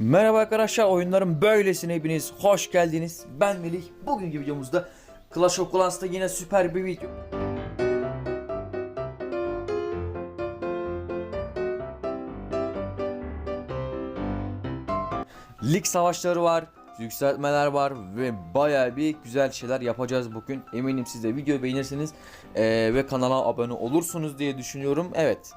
Merhaba arkadaşlar oyunların böylesine hepiniz hoş geldiniz. Ben Melih. Bugünkü videomuzda Clash of Clans'ta yine süper bir video. Lig savaşları var, yükseltmeler var ve bayağı bir güzel şeyler yapacağız bugün. Eminim siz de videoyu beğenirsiniz eee, ve kanala abone olursunuz diye düşünüyorum. Evet.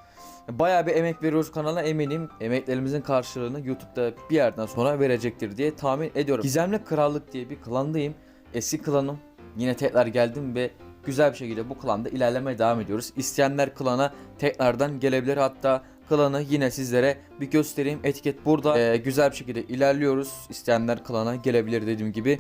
Bayağı bir emek veriyoruz kanala eminim. Emeklerimizin karşılığını YouTube'da bir yerden sonra verecektir diye tahmin ediyorum. Gizemli Krallık diye bir klandayım. Eski klanım. Yine tekrar geldim ve güzel bir şekilde bu klanda ilerlemeye devam ediyoruz. İsteyenler klana tekrardan gelebilir. Hatta klanı yine sizlere bir göstereyim. Etiket burada. Ee, güzel bir şekilde ilerliyoruz. İsteyenler klana gelebilir dediğim gibi.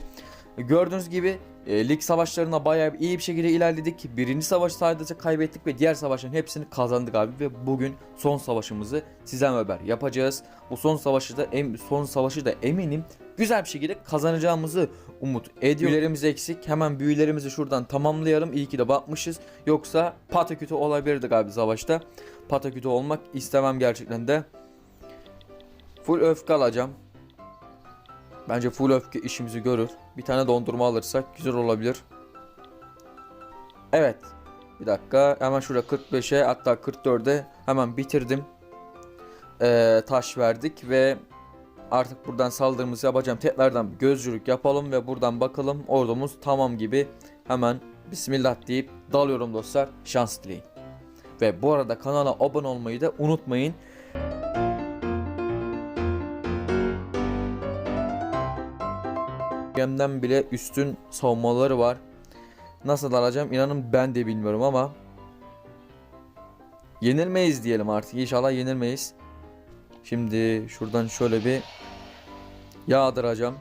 Gördüğünüz gibi e, lig savaşlarına bayağı iyi bir şekilde ilerledik. Birinci savaşı sadece kaybettik ve diğer savaşların hepsini kazandık abi ve bugün son savaşımızı sizden haber yapacağız. Bu son savaşı da em, son savaşı da eminim güzel bir şekilde kazanacağımızı umut ediyorum. Büyülerimiz eksik. Hemen büyülerimizi şuradan tamamlayalım. İyi ki de bakmışız. Yoksa patakütü olabilirdik abi savaşta. Patakütü olmak istemem gerçekten de. Full öfke alacağım. Bence full öfke işimizi görür. Bir tane dondurma alırsak güzel olabilir. Evet. Bir dakika. Hemen şurada 45'e hatta 44'e hemen bitirdim. Ee, taş verdik ve artık buradan saldırımızı yapacağım. Tekrardan gözcülük yapalım ve buradan bakalım. Ordumuz tamam gibi. Hemen Bismillah deyip dalıyorum dostlar. Şans dileyin. Ve bu arada kanala abone olmayı da unutmayın. Gemden bile üstün savunmaları var. Nasıl alacağım inanın ben de bilmiyorum ama yenilmeyiz diyelim artık. İnşallah yenilmeyiz. Şimdi şuradan şöyle bir yağdıracağım.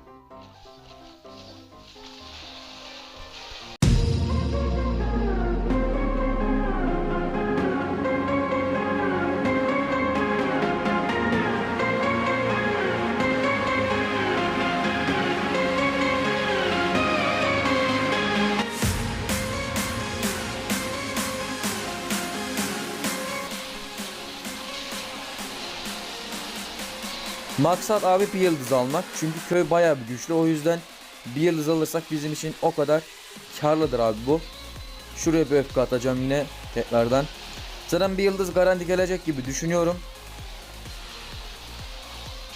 Maksat abi bir yıldız almak. Çünkü köy bayağı bir güçlü. O yüzden bir yıldız alırsak bizim için o kadar karlıdır abi bu. Şuraya bir öfke atacağım yine tekrardan. Zaten bir yıldız garanti gelecek gibi düşünüyorum.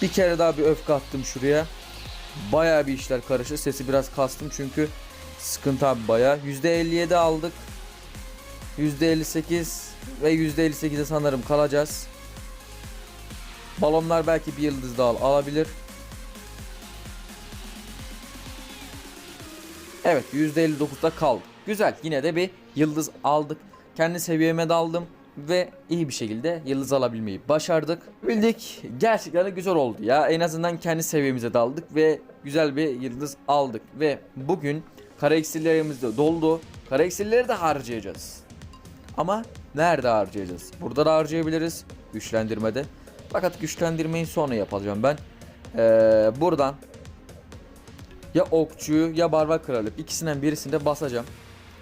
Bir kere daha bir öfke attım şuraya. Bayağı bir işler karıştı. Sesi biraz kastım çünkü sıkıntı abi bayağı. %57 aldık. %58 ve %58'e sanırım kalacağız. Balonlar belki bir yıldız daha alabilir. Evet %59'da kaldı. Güzel yine de bir yıldız aldık. Kendi seviyeme daldım ve iyi bir şekilde yıldız alabilmeyi başardık. Bildik gerçekten güzel oldu ya. En azından kendi seviyemize daldık ve güzel bir yıldız aldık. Ve bugün kara iksirlerimiz de doldu. Kara iksirleri de harcayacağız. Ama nerede harcayacağız? Burada da harcayabiliriz. Güçlendirmede. Fakat güçlendirmeyi sonra yapacağım ben. Ee, buradan ya okçuyu ya barbar kralı ikisinden birisinde basacağım.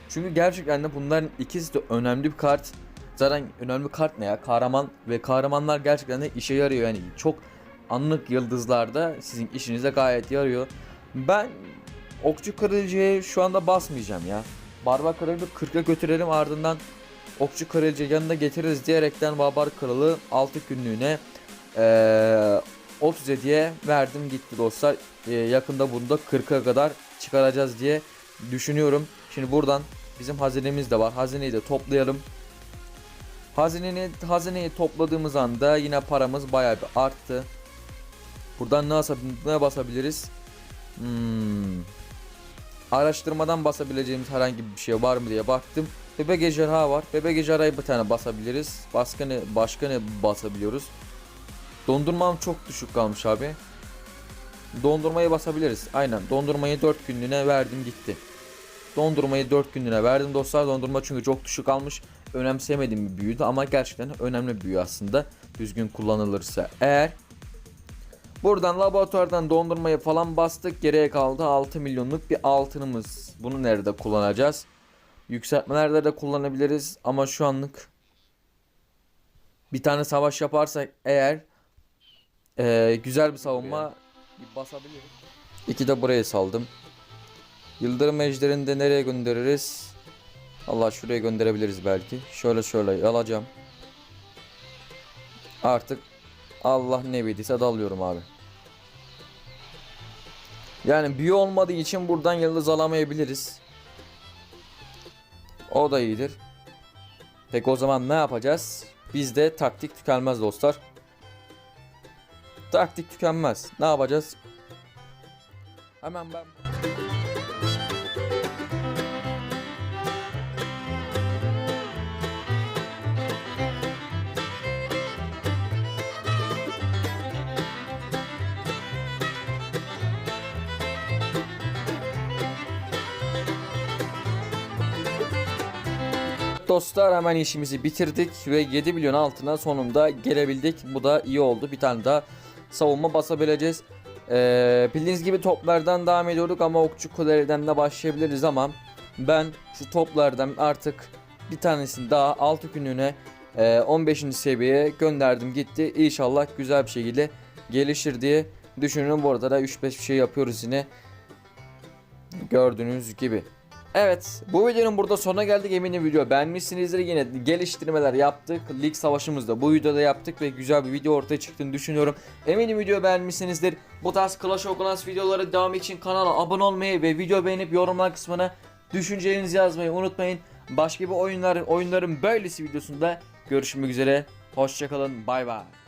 Çünkü gerçekten de bunların ikisi de önemli bir kart. Zaten önemli kart ne ya? Kahraman ve kahramanlar gerçekten de işe yarıyor yani çok anlık yıldızlarda sizin işinize gayet yarıyor. Ben okçu kraliçeye şu anda basmayacağım ya. Barbar kralı 40'a götürelim ardından okçu kraliçe yanında getiririz diyerekten barbar kralı 6 günlüğüne ee, 37'ye verdim gitti dostlar. Ee, yakında bunu da 40'a kadar çıkaracağız diye düşünüyorum. Şimdi buradan bizim hazinemiz de var. Hazineyi de toplayalım. Hazineyi, hazineyi topladığımız anda yine paramız bayağı bir arttı. Buradan ne, ne basabiliriz? Hmm. Araştırmadan basabileceğimiz herhangi bir şey var mı diye baktım. Bebek ejderha var. Bebek ejderhayı bir tane basabiliriz. Başka ne, başka ne basabiliyoruz? Dondurmam çok düşük kalmış abi. Dondurmayı basabiliriz. Aynen. Dondurmayı 4 günlüğüne verdim gitti. Dondurmayı 4 günlüğüne verdim dostlar. Dondurma çünkü çok düşük kalmış. Önemsemediğim bir büyüdü ama gerçekten önemli bir büyü aslında. Düzgün kullanılırsa eğer. Buradan laboratuvardan dondurmayı falan bastık. Geriye kaldı 6 milyonluk bir altınımız. Bunu nerede kullanacağız? Yükseltmelerde de kullanabiliriz ama şu anlık bir tane savaş yaparsak eğer Ee, güzel bir savunma bir basabiliriz. İki de buraya saldım. Yıldırım ejderini de nereye göndeririz? Allah şuraya gönderebiliriz belki. Şöyle şöyle alacağım. Artık Allah ne bilirse dalıyorum abi. Yani büyü olmadığı için buradan yıldız alamayabiliriz. O da iyidir. Peki o zaman ne yapacağız? Bizde taktik tükenmez dostlar. Taktik tükenmez. Ne yapacağız? Hemen ben Dostlar hemen işimizi bitirdik ve 7 milyon altına sonunda gelebildik. Bu da iyi oldu. Bir tane daha savunma basabileceğiz. Ee, bildiğiniz gibi toplardan devam ediyorduk ama okçu kulelerden de başlayabiliriz ama ben şu toplardan artık bir tanesini daha 6 günlüğüne e, 15. seviyeye gönderdim gitti. İnşallah güzel bir şekilde gelişir diye düşünüyorum. Bu arada da 3-5 bir şey yapıyoruz yine. Gördüğünüz gibi. Evet. Bu videonun burada sonuna geldik. Eminim video beğenmişsinizdir. Yine geliştirmeler yaptık. Lig savaşımızda bu videoda yaptık ve güzel bir video ortaya çıktığını düşünüyorum. Eminim video beğenmişsinizdir. Bu tarz Clash of Clans videoları devam için kanala abone olmayı ve video beğenip yorumlar kısmına düşüncelerinizi yazmayı unutmayın. Başka bir oyunlar oyunların böylesi videosunda görüşmek üzere. Hoşçakalın bay bay